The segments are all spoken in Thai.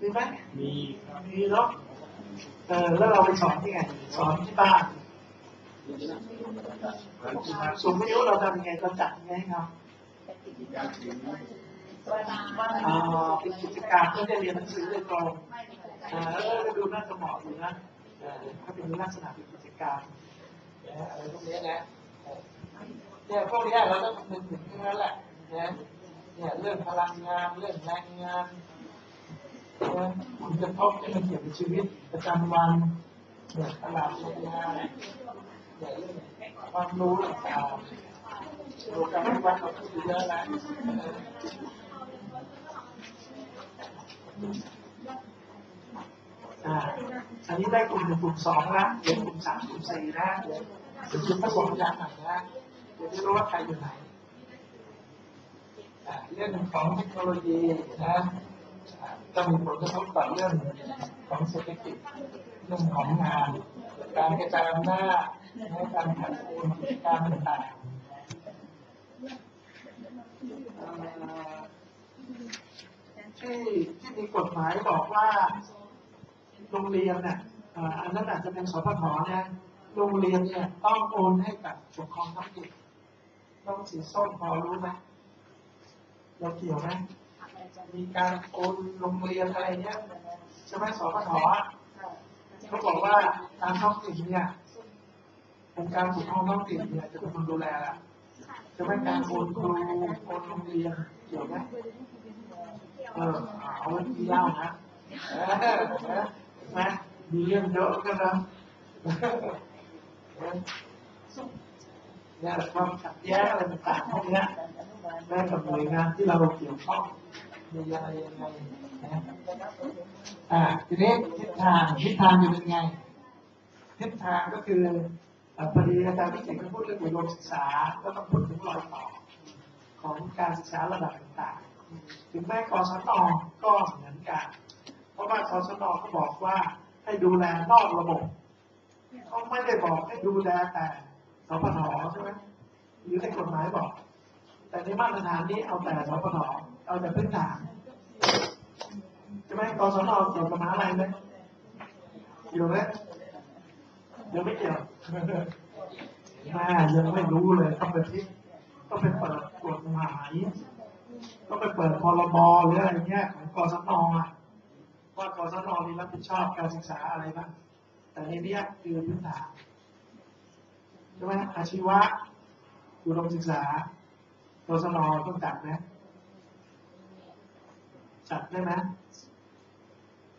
มีไหมมีครับมีเนาะเออแล้วเราไปสอนที่ไหนสอนที่บ้านสมมติเราทำยังไงเราจัดยังไงให้เขาอ่าเป็นกิจกรรมเพื่อจะเรียนหนังสือโดยตรงอ่าแล้วก็ดูน่าจะเหมาะอยู่นะเออถ้าเป็นลักษณะเป็นกิจกรรมนะอะไรพวกนี้นะเออเนี่ยพวกนี้เราต้องคำนึงถึงทั้งนั้นแหละนะเนี่ยเรื่องพลังงานเรื่องแรงงานนะ ผลกระทบที่มันเกี่ยวกับชีวิตประจำวันเนี่ยตลาดโรงงานเนี่ยเรื่องความรู้ต่างๆดูการปฏิบัติเราพูดเยอะแล้วอันนี้ได้กลุ่มหนึ่งกลุ่มสองละเดี๋ยวกลุ่มสามกลุ่มสี่นะเดี๋ยวเดี๋ยวคุณผสมยาหน่อยนะเดี๋ยวจะรู้ว่าใครอยู่ไหนเรื่องของเทคโนโลยีนะ อ่าต้องมีผลกระทบต่อเรื่องของเศรษฐกิจเรื่องของงาน การกระจายอำนาจในการขัดขวางกิจการต่างที่ที่มีกฎหมายบอกว่าโรงเรียนเนี่ยอันนั้นอาจจะเป็นสพทเนี่ยโรงเรียนเนี่ยต้องโอนให้กับปกครองท้องถิ่นต้องสีส้มพอรู้ไหมเราเกี่ยวไหม จะมีการโอนโรงเรียนอะไรเนี่ยใช่ไหมสพทอะเขาบอกว่าการท้องถิ่นเนี่ยองค์การปกครองท้องถิ่นเนี่ยจะเป็นคนดูแลละใช่ไหมการโอนครูโอนโรงเรียนเกี่ยวไหมเออเอาไว้ที่เล่านะนะมีเรื่องเยอะกันนะเนี่ยความขัดแย้งอะไรต่างๆพวกนี้แม้กับหน่วยงานที่เราเกี่ยวข้อง มีอะไรยังไงนะอ่าทีนี้ทิศทางทิศทางจะเป็นไง ทิศทางก็คือพอดีอาจารย์พิเศษก็พูดเรื่องอุดมศึกษาก็ต้องพูดถึงรอยต่อของการศึกษาระดับต่างๆ ถึงแม้กศนก็เหมือนกัน เพราะว่ากศนก็บอกว่าให้ดูแลนอกระบบเขาไม่ได้บอกให้ดูแลแต่สพทใช่ไหมหรือในกฎหมายบอก ในมาตรฐานนี้เอาแต่สพทเอาแต่พื้นฐานใช่ไหมกศนเกี่ยวกับมหาอะไรไหมเกี่ยวไหมยังไม่เกี่ยวแม่ยังไม่รู้เลยต้องไปพิต้องไปเปิดกฎหมายต้องไปเปิดพรบหรืออะไรเงี้ยของกศนอะว่ากศนมีรับผิดชอบการศึกษาอะไรบ้างแต่ในนี้คือพื้นฐานใช่ไหมอาชีวะอุดมศึกษา กสนต้องจัดไหมจัดได้ไหม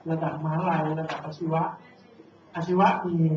ระดับมหาลัยระดับอาชีวะ อาชีวะมี